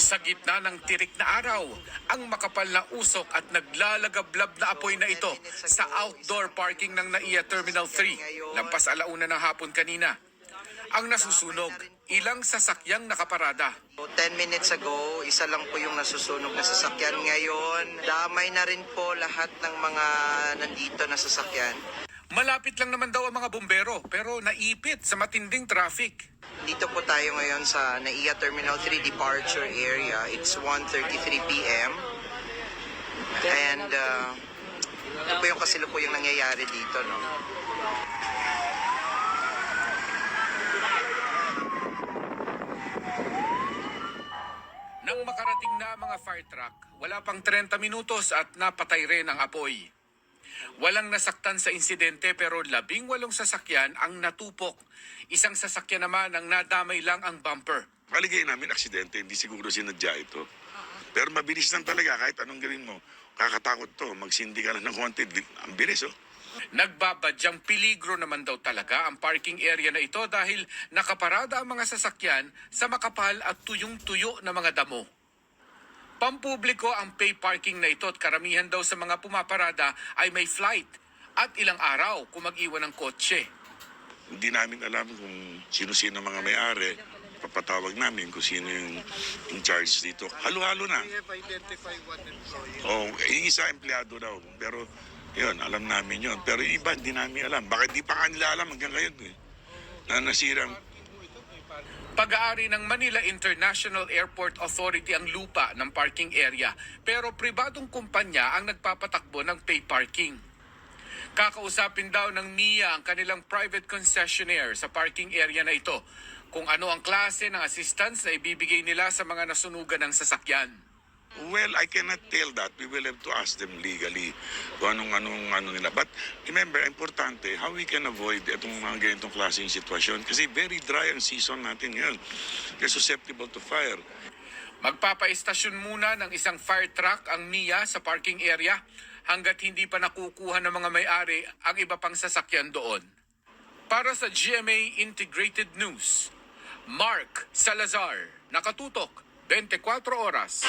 Sa gitna ng tirik na araw, ang makapal na usok at naglalagablab na apoy na ito sa outdoor parking ng NAIA Terminal 3, lampas alauna ng hapon kanina. Ang nasusunog, ilang sasakyang nakaparada. 10 minutes ago, isa lang po yung nasusunog na sasakyan. Ngayon, damay na rin po lahat ng mga nandito na sasakyan. Malapit lang naman daw ang mga bumbero pero naipit sa matinding traffic. Dito po tayo ngayon sa NAIA Terminal 3 departure area. It's 1.33 p.m. And uh, ito po yung kasilukuyang nangyayari dito, no? Nang makarating na mga fire truck, wala pang 30 minutos at napatay rin ang apoy. Walang nasaktan sa insidente pero labing walong sasakyan ang natupok. Isang sasakyan naman ang nadamay lang ang bumper. Paligay namin aksidente, hindi siguro sinadya ito. Pero mabilis lang talaga kahit anong gawin mo. Kakatakot to, magsindi ka lang ng konti. Ang bilis oh. Nagbabadyang peligro naman daw talaga ang parking area na ito dahil nakaparada ang mga sasakyan sa makapal at tuyong-tuyo na mga damo. Pampubliko ang pay parking na ito at karamihan daw sa mga pumaparada ay may flight at ilang araw kung mag-iwan ng kotse. Hindi namin alam kung sino-sino mga may-ari. Papatawag namin kung sino yung in charge dito. Halo-halo na. Oh, isa empleyado daw. Pero yun, alam namin yun. Pero iba, hindi namin alam. Bakit di pa kanila alam hanggang ngayon eh. Na nasirang Pag-aari ng Manila International Airport Authority ang lupa ng parking area pero pribadong kumpanya ang nagpapatakbo ng pay parking. Kakausapin daw ng NIA ang kanilang private concessionaire sa parking area na ito kung ano ang klase ng assistance na ibibigay nila sa mga nasunugan ng sasakyan. Well, I cannot tell that. We will have to ask them legally kung anong anong ano nila. But remember, importante, how we can avoid itong mga ganitong klaseng sitwasyon. Kasi very dry ang season natin ngayon. They're susceptible to fire. Magpapaistasyon muna ng isang fire truck ang NIA sa parking area hanggat hindi pa nakukuha ng mga may-ari ang iba pang sasakyan doon. Para sa GMA Integrated News, Mark Salazar, nakatutok 24 oras.